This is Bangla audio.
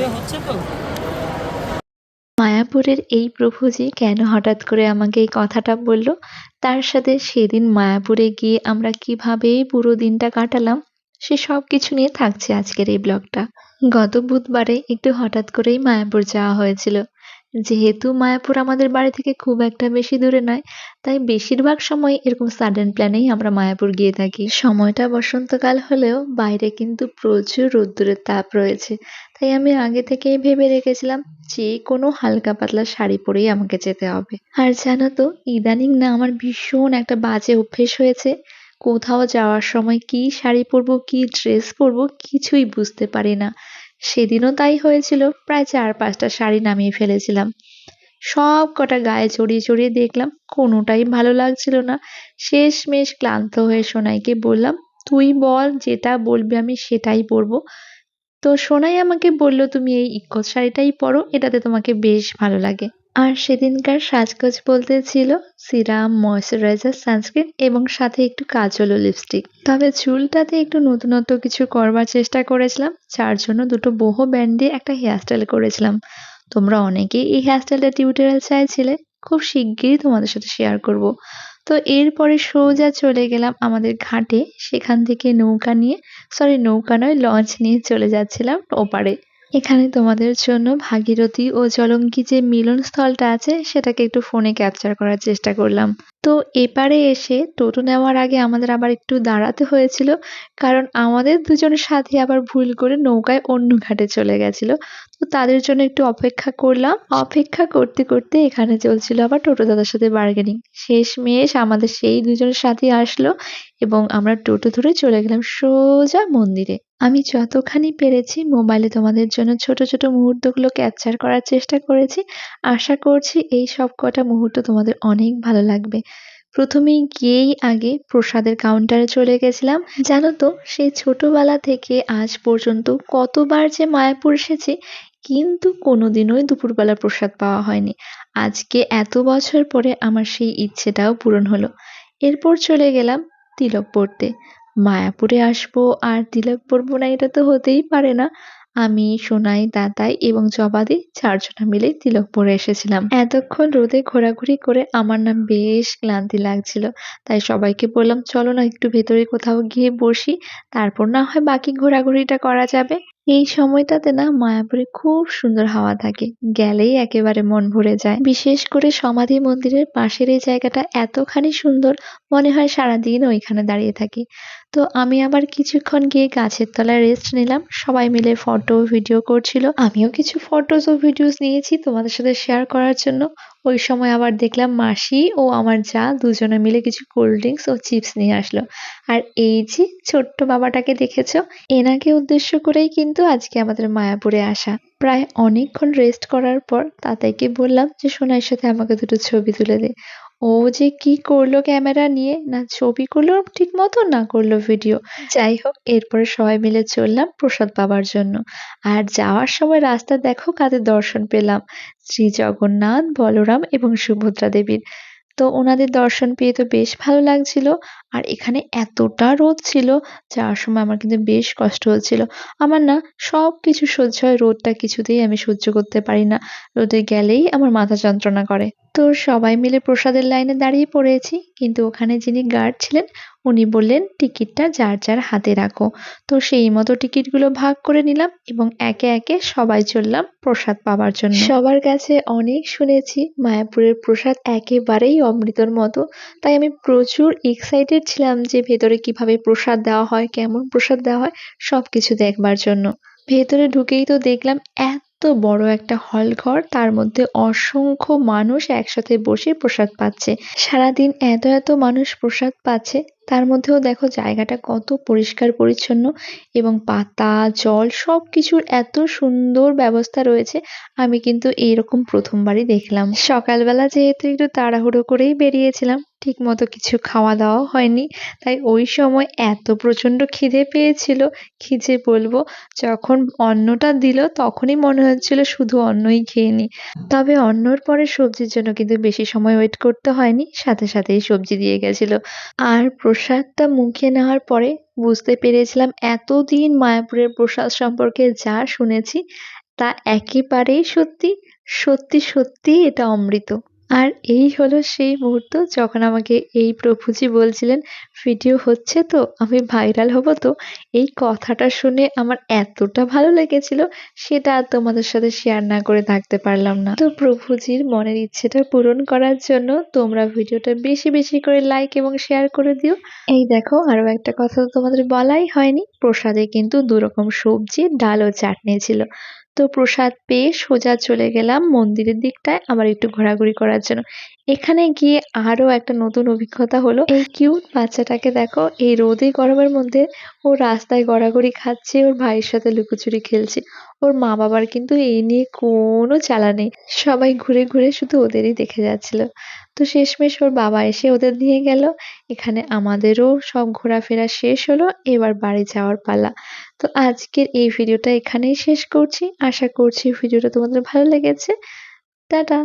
ভিডিও হচ্ছে তো। মায়াপুরের এই প্রভুজি কেন হঠাৎ করে আমাকে এই কথাটা বলল? তার সাথে সেদিন মায়াপুরে গিয়ে আমরা কীভাবে পুরো দিনটা কাটালাম, সে সব কিছু নিয়ে থাকছে আজকের এই ব্লগটা। গত বুধবারে একটু হঠাৎ করেই মায়াপুর যাওয়া হয়েছিল। যেহেতু মায়াপুর আমাদের বাড়ি থেকে খুব একটা বেশি দূরে নয়, তাই বেশিরভাগ সময় এরকম সাডেন প্ল্যানেই আমরা মায়াপুর গিয়ে থাকি। সময়টা বসন্তকাল হলেও বাইরে কিন্তু প্রচুর রোদ্দুরের তাপ রয়েছে, তাই আমি আগে থেকেই ভেবে রেখেছিলাম যে কোনো হালকা পাতলা শাড়ি পরেই আমাকে যেতে হবে। আর জানো তো, ইদানিং না আমার ভীষণ একটা বাজে অভ্যেস হয়েছে, কোথাও যাওয়ার সময় কি শাড়ি পরবো, কি ড্রেস পরবো কিছুই বুঝতে পারি না। সেদিনও তাই হয়েছিল, প্রায় চার পাঁচটা শাড়ি নামিয়ে ফেলেছিলাম। সব কটা গায়ে চড়িয়ে চড়িয়ে দেখলাম কোনোটাই ভালো লাগছিল না। শেষমেশ ক্লান্ত হয়ে সোনাইকে বললাম, তুই বল, যেটা বলবি আমি সেটাই পরবো। তো সোনাই আমাকে বলল, তুমি এই ইক্কত শাড়িটাই পরো, এটাতে তোমাকে বেশ ভালো লাগে। আর সেদিনকার সাজগোজ বলতে ছিল সিরাম, ময়শ্চারাইজার, সানস্ক্রিন এবং সাথে একটু কাজল ও লিপস্টিক। তবে চুলটাতে একটু নতুনত্ব কিছু করবার চেষ্টা করেছিলাম, যার জন্য দুটো বহু ব্যান্ড দিয়ে একটা হেয়ারস্টাইল করেছিলাম। তোমরা অনেকেই এই হেয়ারস্টাইলটা টিউটোরিয়াল চাইছিলে, খুব শিগগিরই তোমাদের সাথে শেয়ার করব। তো এরপরে সোজা চলে গেলাম আমাদের ঘাটে, সেখান থেকে নৌকা নিয়ে সরি নৌকা নয়, লঞ্চ নিয়ে চলে যাচ্ছিলাম ওপারে। এখানে তোমাদের জন্য ভাগীরথী ও জলঙ্কি যে মিলন স্থলটা আছে, সেটাকে একটু ফোনে ক্যাপচার করার চেষ্টা করলাম। তো এপারে এসে টোটো নেওয়ার আগে আমাদের আবার একটু দাঁড়াতে হয়েছিল, কারণ আমাদের দুজনের সাথে আবার ভুল করে নৌকায় অন্য ঘাটে চলে গেছিল। তো তাদের জন্য একটু অপেক্ষা করলাম। অপেক্ষা করতে করতে এখানে চলছিল আবার টোটো দাদার সাথে বার্গেনিং শেষ শেষমেশ আমাদের সেই দুজনের সাথে আসলো এবং আমরা টোটো ধরে চলে গেলাম সোজা মন্দিরে। আমি যতখানি পেরেছি মোবাইলে তোমাদের জন্য ছোট ছোট মুহূর্তগুলো ক্যাপচার করার চেষ্টা করেছি। আশা করছি এই সব কটা মুহূর্ত তোমাদের অনেক ভালো লাগবে। প্রথমেই গিয়েই আগে প্রসাদের কাউন্টারে চলে গেছিলাম। জানো তো, সেই ছোটবেলা থেকে আজ পর্যন্ত কতবার যে মায়াপুর এসেছি, কিন্তু কোনোদিনই দুপুরবেলা প্রসাদ পাওয়া হয়নি। আজকে এত বছর পরে আমার সেই ইচ্ছেটাও পূরণ হলো। এরপর চলে গেলাম তিলক পড়তে। মায়াপুরে আসব আর তিলক পরবো না এটা তো হতেই পারে না। আমি, সোনাই, দাদাই এবং জবাদি চারজনা মিলে তিলকপুরে এসেছিলাম। এতক্ষণ রোদে ঘোরাঘুরি করে আমার না বেশ ক্লান্তি লাগছিল, তাই সবাইকে বললাম, চলো না একটু ভেতরে কোথাও গিয়ে বসি, তারপর না হয় বাকি ঘোরাঘুরিটা করা যাবে। এই সময়টাতে না মায়াপুরে খুব সুন্দর হাওয়া থাকে, গেলেই একেবারে মন ভরে যায়। বিশেষ করে সমাধি মন্দিরের পাশের এই জায়গাটা এতখানি সুন্দর, মনে হয় সারাদিন ওইখানে দাঁড়িয়ে থাকি। তো আমি আবার কিছুক্ষণ গিয়ে গাছের তলায় রেস্ট নিলাম। সবাই মিলে ফটো ভিডিও করছিল। আমিও কিছু ফটোস ও ভিডিওস নিয়েছি তোমাদের সাথে শেয়ার করার জন্য। ওই সময় আবার দেখলাম মাসি ও আমার যা দুজনে মিলে কিছু কোল্ড ড্রিঙ্কস ও চিপস নিয়ে আসলো। আর এই যে ছোট্ট বাবাটাকে দেখেছ, এনাকে উদ্দেশ্য করেই কিন্তু আজকে আমাদের মায়াপুরে আসা। প্রায় অনেকক্ষণ রেস্ট করার পর তাতাইকে বললাম যে, সোনাইয়ের সাথে আমাকে দুটো ছবি তুলে দে। ও যে কি করল ক্যামেরা নিয়ে? না ছবি করল ঠিক মতো না করল ভিডিও যাই হোক, এরপরে সবাই মিলে চললাম প্রসাদ পাবার জন্য। আর যাওয়ার সময় রাস্তা দেখো কাদের দর্শন পেলাম। শ্রী জগন্নাথ, বলরাম এবং সুভদ্রা দেবীর। তো ওনাদের দর্শন পেয়ে তো বেশ ভালো লাগছিল। আর এখানে এতটা রোদ ছিল, যাওয়ার সময় আমার কিন্তু বেশ কষ্ট হচ্ছিল। আমার না সব কিছু সহ্য হয়, রোদটা কিছুতেই আমি সহ্য করতে পারি না। রোদে গেলেই আমার মাথা যন্ত্রণা করে। তো সবাই মিলে প্রসাদের লাইনে দাঁড়িয়ে পড়েছি, কিন্তু ওখানে যিনি গার্ড ছিলেন, উনি বললেন, টিকিটটা যার যার হাতে রাখো। তো সেই মতো টিকিটগুলো ভাগ করে নিলাম এবং একে একে সবাই চললাম প্রসাদ পাওয়ার জন্য। সবার কাছে অনেক শুনেছি, মায়াপুরের প্রসাদ একেবারেই অমৃতর মতো। তাই আমি প্রচুর এক্সাইটেড ছিলাম যে ভেতরে কীভাবে প্রসাদ দেওয়া হয়, কেমন প্রসাদ দেওয়া হয়, সবকিছু দেখবার জন্য। ভেতরে ঢুকেই তো দেখলাম এত বড় একটা হল ঘর তার মধ্যে অসংখ্য মানুষ একসাথে বসে প্রসাদ পাচ্ছে। সারাদিন এত এত মানুষ প্রসাদ পাচ্ছে, তার মধ্যেও দেখো জায়গাটা কত পরিষ্কার পরিচ্ছন্ন এবং পাতা, জল সব কিছুর এত সুন্দর ব্যবস্থা রয়েছে, আমি কিন্তু এইরকম প্রথমবারই দেখলাম। সকালবেলা যেহেতু একটু তাড়াহুড়ো করেই বেরিয়েছিলাম ঠিক মতো কিছু খাওয়া দাওয়াও হয়নি। তাই ওই সময় এত প্রচণ্ড খিদে পেয়েছিল, কি যে বলব? যখন অন্নটা দিল, তখনই মনে হচ্ছিল শুধু অন্নই খেয়ে নি। তবে অন্নর পরে সবজির জন্য কিন্তু বেশি সময় ওয়েট করতে হয়নি, সাথে সাথেই সবজি দিয়ে গেছিল। আর প্রসাদটা মুখে নেওয়ার পরে বুঝতে পেরেছিলাম এতদিন মায়াপুরের প্রসাদ সম্পর্কে যা শুনেছি, তা একেবারেই সত্যি সত্যি সত্যি এটা অমৃত। আর এই হলো সেই মুহূর্ত যখন আমাকে এই প্রভুজি বলছিলেন, ভিডিও হচ্ছে তো, আমি ভাইরাল হব তো? এই কথাটা শুনে আমার এতটা ভালো লেগেছিল সেটা আর তোমাদের সাথে শেয়ার না করে থাকতে পারলাম না। তো প্রভুজির মনের ইচ্ছেটা পূরণ করার জন্য তোমরা ভিডিওটা বেশি বেশি করে লাইক এবং শেয়ার করে দিও। এই দেখো, আরও একটা কথা তো তোমাদের বলাই হয়নি। প্রসাদে কিন্তু দুরকম সবজি, ডাল ও চাটনি ছিল। তো প্রসাদ পেয়ে সোজা চলে গেলাম মন্দিরের দিকটায় আবার একটু ঘোরাঘুরি করার জন্য। এখানে গিয়ে আরও একটা নতুন অভিজ্ঞতা হলো, এই কিউট বাচ্চাটাকে দেখো, এই রোদে গরমের মধ্যে ও রাস্তায় গড়াগড়ি খাচ্ছে, ওর ভাইয়ের সাথে লুকোচুরি খেলছে। ওর মা বাবার কিন্তু এই নিয়ে কোনো চালা নেই, সবাই ঘুরে ঘুরে শুধু ওদেরই দেখে যাচ্ছিল। তো শেষমেশ ওর বাবা এসে ওদের নিয়ে গেল, এখানে আমাদেরও সব ঘোরাফেরা শেষ হলো, এবার বাড়ি যাওয়ার পালা। তো আজকের এই ভিডিওটা এখানেই শেষ করছি। আশা করছি ভিডিওটা তোমাদের ভালো লেগেছে। টাটা!